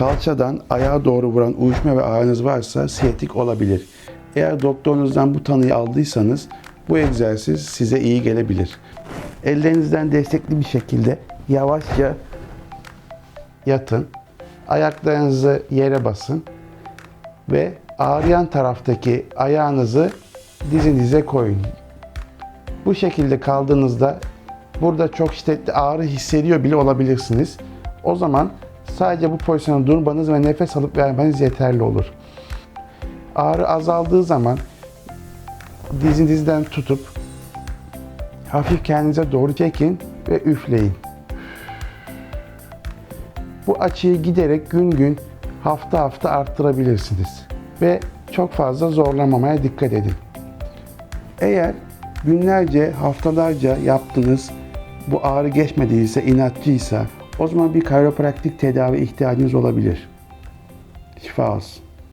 kalçadan ayağa doğru vuran uyuşma ve ağrınız varsa siyatik olabilir. Eğer doktorunuzdan bu tanıyı aldıysanız bu egzersiz size iyi gelebilir. Ellerinizden destekli bir şekilde yavaşça yatın. Ayaklarınızı yere basın ve ağrıyan taraftaki ayağınızı dizinize koyun. Bu şekilde kaldığınızda burada çok şiddetli ağrı hissediyor bile olabilirsiniz. O zaman sadece bu pozisyonda durmanız ve nefes alıp vermeniz yeterli olur. Ağrı azaldığı zaman dizinizden tutup hafif kendinize doğru çekin ve üfleyin. Bu açıyı giderek gün gün hafta hafta arttırabilirsiniz. Ve çok fazla zorlamamaya dikkat edin. Eğer günlerce, haftalarca yaptınız, bu ağrı geçmediyse, inatçıysa o zaman bir kayropraktik tedavi ihtiyacınız olabilir. Şifa olsun.